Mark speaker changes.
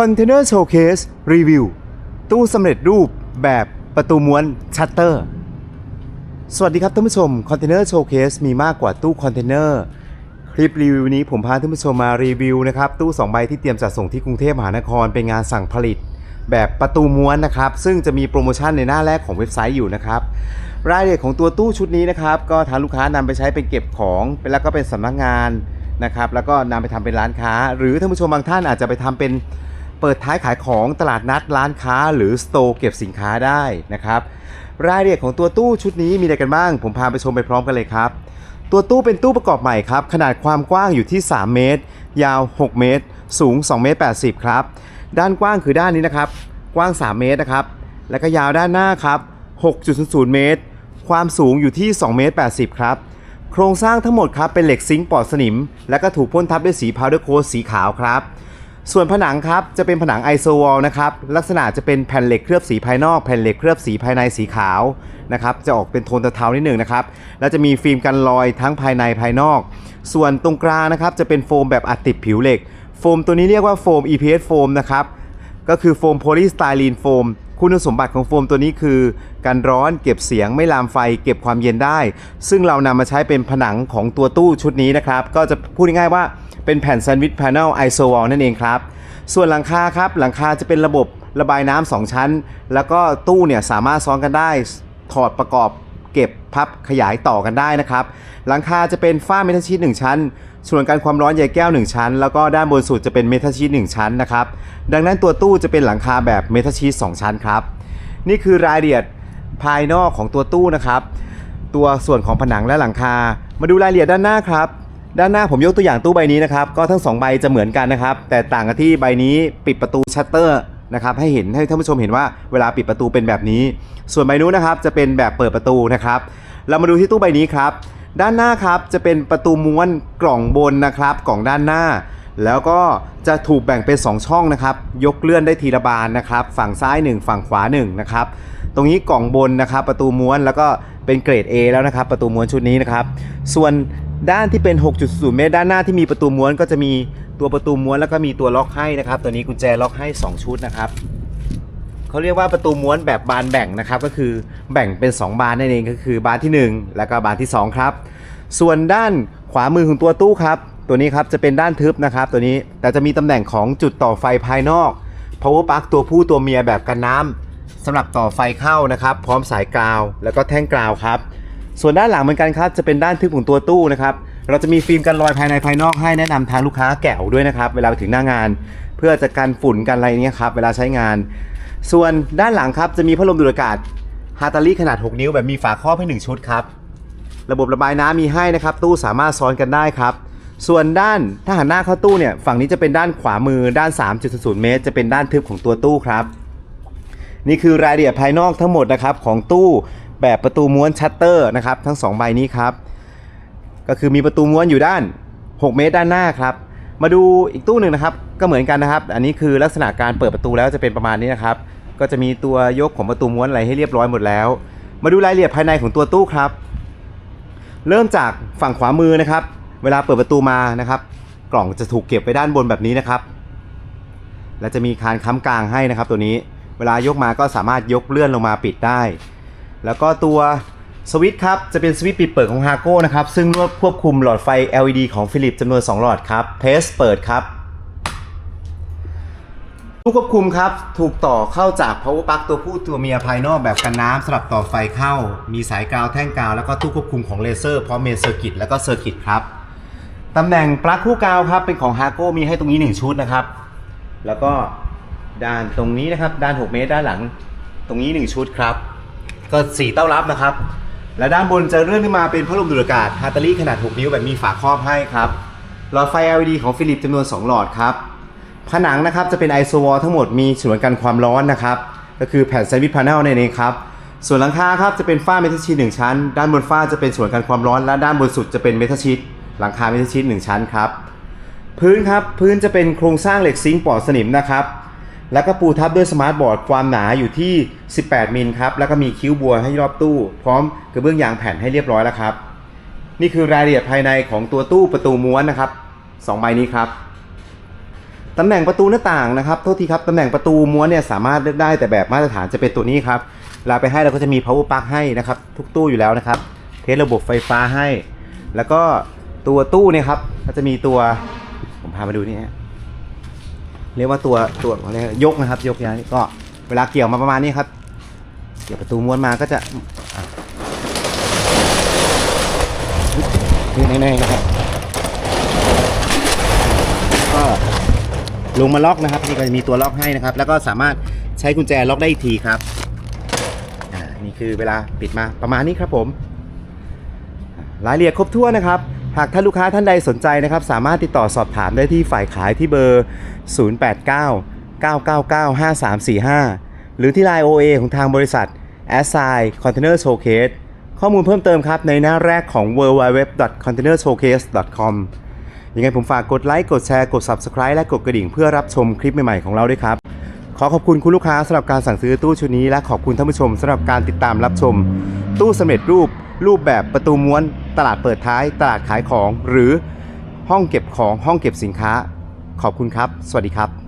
Speaker 1: Container Showcase Review ตู้สำเร็จรูปแบบประตูม้วนชัตเตอร์ สวัสดีครับท่านผู้ชม Container Showcase มีมากกว่าตู้คอนเทนเนอร์คลิปรีวิวนี้ผมพาท่านผู้ชมมารีวิวนะครับตู้ 2 ใบที่เตรียมจัดส่งที่กรุงเทพมหานครเป็นงานสั่งผลิต แบบประตูม้วนนะครับ ซึ่งจะมีโปรโมชั่นในหน้าแรกของเว็บไซต์อยู่นะครับรายละเอียดของตัวตู้ชุดนี้นะครับก็ทางลูกค้านำไปใช้เป็นเก็บของเป็นแล้วก็เป็นสำนักงานนะครับแล้วก็นำไปทำเป็นร้านค้า หรือท่านผู้ชมบางท่านอาจจะไปทำเป็น เปิดท้ายขายของตลาดนัดร้านค้าหรือสโตร์เก็บสินค้าได้นะครับ รายละเอียดของตัวตู้ชุดนี้มีอะไรกันบ้าง ผมพาไปชมไปพร้อมกันเลยครับ ตัวตู้เป็นตู้ประกอบใหม่ครับ ขนาดความกว้างอยู่ที่ 3 เมตร ยาว 6 เมตร สูง 2 เมตร 80 ครับ ด้านกว้างคือด้านนี้นะครับ กว้าง 3 เมตรนะครับ แล้วก็ยาวด้านหน้าครับ 6.00 เมตร ความสูงอยู่ที่ 2 เมตร 80 ครับโครงสร้างทั้งหมดครับเป็นเหล็กซิงค์ปลอดสนิม และก็ถูกพ่นทับด้วยสีพาวเดอร์โค้ดสีขาวครับ ส่วนผนังครับจะเป็นผนังไอโซวอลนะครับลักษณะจะเป็นแผ่นเหล็กเคลือบสีภายนอกแผ่นเหล็กเคลือบสีภายในสีขาวนะครับจะออกเป็นโทนเทาๆนิดหนึ่งนะครับแล้วจะมีฟิล์มกันรอยทั้งภายในภายนอก ส่วนตรงกลางนะครับจะเป็นโฟมแบบอัดติดผิวเหล็ก โฟมตัวนี้เรียกว่าโฟม EPS โฟมนะครับก็คือโฟมโพลีสไตรีนโฟม คุณสมบัติของโฟมตัวนี้คือ การร้อนเก็บเสียงไม่ลามไฟ เก็บความเย็นได้ ซึ่งเรานำมาใช้เป็นผนังของตัวตู้ชุดนี้นะครับ ก็จะพูดง่ายๆว่าเป็นแผ่นแซนด์วิชแพนเนลไอโซวอลนั่นเองครับ ส่วนหลังคาครับ หลังคาจะเป็นระบบระบายน้ำสองชั้น แล้วก็ตู้เนี่ยสามารถซ้อนกันได้ถอดประกอบ เก็บพับขยายต่อกันได้นะครับ หลังคาจะเป็นฝ้าเมทัลชีต1ชั้น ส่วนการความร้อนใยแก้ว 1 ชั้น แล้วก็ด้านบนสุดจะเป็นเมทัลชีต1ชั้นนะครับ ดังนั้นตัวตู้จะเป็นหลังคาแบบเมทัลชีต2ชั้นครับ นี่คือรายละเอียดภายนอกของตัวตู้นะครับ ตัวส่วนของผนังและหลังคา มาดูรายละเอียดด้านหน้าครับ ด้านหน้าผมยกตัวอย่างตู้ใบนี้นะครับ ก็ทั้ง 2 ใบจะเหมือนกันนะครับ แต่ต่างกันที่ใบนี้ปิดประตูชัตเตอร์ นะครับให้เห็นให้ท่านผู้ชมเห็นว่าเวลาปิดประตูเป็นแบบนี้ ส่วนใบนู้นนะครับจะเป็นแบบเปิดประตูนะครับ เรามาดูที่ตู้ใบนี้ครับ ด้านหน้าครับจะเป็นประตูม้วนกล่องบนนะครับกล่องด้านหน้า แล้วก็จะถูกแบ่งเป็น 2 ช่องนะครับ ยกเลื่อนได้ทีละบานนะครับ ฝั่งซ้าย 1 ฝั่งขวา1นะครับตรงนี้กล่องบนนะครับ ประตูม้วนแล้วก็เป็นเกรด A แล้วนะครับ ประตูม้วนชุดนี้นะครับ ส่วนด้านที่เป็น 6.0 เมตร ด้านหน้าที่มีประตูม้วนก็จะมี ตัวประตูม้วนแล้วก็มีตัวล็อกให้นะครับ ตัวนี้กุญแจล็อกให้ 2 ชุดนะครับเขาเรียกว่าประตูม้วนแบบบานแบ่งนะครับ ก็คือแบ่งเป็น 2 บานนั่นเองก็คือบานที่ 1 แล้วก็บานที่ 2 ครับ ส่วนด้านขวามือของตัวตู้ครับ ตัวนี้ครับจะเป็นด้านทึบนะครับ ตัวนี้แต่จะมีตำแหน่งของจุดต่อไฟภายนอก power plug ตัวผู้ตัวเมียแบบกันน้ำสำหรับต่อไฟเข้านะครับ พร้อมสายกราวแล้วก็แท่งกราวครับ ส่วนด้านหลังเหมือนกันครับจะเป็นด้านทึบของตัวตู้นะครับ เราจะมีฟิล์มกันรอยภายในภายนอกให้แนะนำทางลูกค้าแกะด้วยนะครับ เวลาไปถึงหน้างาน เพื่อจะกันฝุ่นกันอะไรเนี้ยครับเวลาใช้งาน ส่วนด้านหลังครับจะมีพัดลมดูดอากาศฮาตาลีขนาด 6 นิ้วแบบมีฝาครอบให้1ชุดครับระบบระบายน้ำมีให้นะครับ ตู้สามารถซ้อนกันได้ครับ ส่วนด้านถ้าหันหน้าเข้าตู้เนี่ยฝั่งนี้จะเป็นด้านขวามือด้าน 3.0 เมตร จะเป็นด้านทึบของตัวตู้ครับ นี่คือรายละเอียดภายนอกทั้งหมดนะครับของตู้แบบประตูม้วนชัตเตอร์นะครับทั้ง 2 ใบนี้ครับ ก็คือมีประตูม้วนอยู่ด้าน 6 เมตรด้านหน้าครับ มาดูอีกตู้หนึ่งนะครับ ก็เหมือนกันนะครับ อันนี้คือลักษณะการเปิดประตูแล้วจะเป็นประมาณนี้นะครับ ก็จะมีตัวยกของประตูม้วนอะไรให้เรียบร้อยหมดแล้ว มาดูรายละเอียดภายในของตัวตู้ครับ เริ่มจากฝั่งขวามือนะครับ เวลาเปิดประตูมานะครับ กล่องจะถูกเก็บไว้ด้านบนแบบนี้นะครับ และจะมีคานค้ำกลางให้นะครับ ตัวนี้ เวลายกมาก็สามารถยกเลื่อนลงมาปิดได้ แล้วก็ตัว สวิตช์ครับ จะเป็นสวิตช์ปิดเปิดของ h a g o นะครับ ซึ่งควบคุมหลอดไฟ LED ของฟิลิปจำนวน 2 หลอดครับ เทสเปิดครับตู้ควบคุมครับ ถูกต่อเข้าจาก power plug ตัวผู้ตัวเมียภายนอกแบบกันน้ำสำหรับต่อไฟเข้า มีสายกาวแท่งกาว แล้วก็ตู้ควบคุมของเลเซอร์พร้อมเมนเซอร์กิตแล้วก็เซอร์กิตครับตำแหน่งปลั๊กคู่กาวครับ เป็นของ h a g o มีให้ตรงนี้ 1 ชุดนะครับ แล้วก็ด้านตรงนี้นะครับ ด้าน 6 เมตรด้านหลัง ตรงนี้ 1 ชุดครับ ก็สีเต้ารับนะครับ และด้านบนจะเลื่อนขึ้นมาเป็นพัดลมดูดอากาศฮาตาลี่ขนาด 6 นิ้วแบบมีฝาครอบให้ครับ หลอดไฟ LED ของฟิลิปจำนวน 2 หลอดครับ ผนังนะครับจะเป็นไอโซวอลทั้งหมดมีฉนวนกันความร้อนนะครับ ก็คือแผ่นแซนด์วิชพาเนลในนเองครับ ส่วนหลังคาครับจะเป็นฝ้าเมทัลชีตหนึ่งชั้น ด้านบนฝ้าจะเป็นฉนวนกันความร้อน และด้านบนสุดจะเป็นเมทัลชีตหลังคาเมทัลชีตหนึ่งชั้นครับ พื้นครับพื้นจะเป็นโครงสร้างเหล็กซิงค์ปลอดสนิมนะครับ แล้วก็ปูทับด้วยสมาร์ทบอร์ดความหนาอยู่ที่ 18 มิลครับ แล้วก็มีคิ้วบัวให้รอบตู้ พร้อมกระเบื้องยางแผ่นให้เรียบร้อยแล้วครับ นี่คือรายละเอียดภายในของตัวตู้ประตูม้วนนะครับสองใบนี้ครับตำแหน่งประตูหน้าต่างนะครับโทษทีครับตำแหน่งประตูม้วนเนี่ยสามารถเลือกได้แต่แบบมาตรฐานจะเป็นตัวนี้ครับเวลาไปให้เราก็จะมี power plug ให้นะครับ ทุกตู้อยู่แล้วนะครับ เทสระบบไฟฟ้าให้ แล้วก็ตัวตู้เนี่ยครับก็จะมีตัวผมพามาดูนี่ฮะ เรียกว่าตัวตัวอะไรยกนะครับ ยกย้ายก็เวลาเกี่ยวมาประมาณนี้ครับ เกี่ยวประตูม้วนมาก็จะนี่แน่ๆนะครับก็ลงมาล็อกนะครับนี่ก็จะมีตัวล็อกให้นะครับ แล้วก็สามารถใช้กุญแจล็อกได้อีกทีครับนี่คือเวลาปิดมาประมาณนี้ครับผมรายละเอียดครบถ้วนนะครับ หากท่านลูกค้าท่านใดสนใจนะครับ สามารถติดต่อสอบถามได้ที่ฝ่ายขายที่เบอร์ 089 999 5345 หรือที่ Line OA ของทางบริษัท a s s i Container Showcase ข้อมูลเพิ่มเติมครับในหน้าแรกของ www.containershowcase.com ยังไงผมฝากกดไลค์กดแชร์กด Subscribe และกดกระดิ่งเพื่อรับชมคลิปใหม่ๆของเราด้วยครับ ขอขอบคุณคุณลูกค้าสำหรับการสั่งซื้อตู้ชุดนี้และขอบคุณท่านผู้ชมสำหรับการติดตามรับชม ตู้สำเร็จรูป รูปแบบประตูม้วน ตลาดเปิดท้าย ตลาดขายของ หรือห้องเก็บของห้องเก็บสินค้า ขอบคุณครับ สวัสดีครับ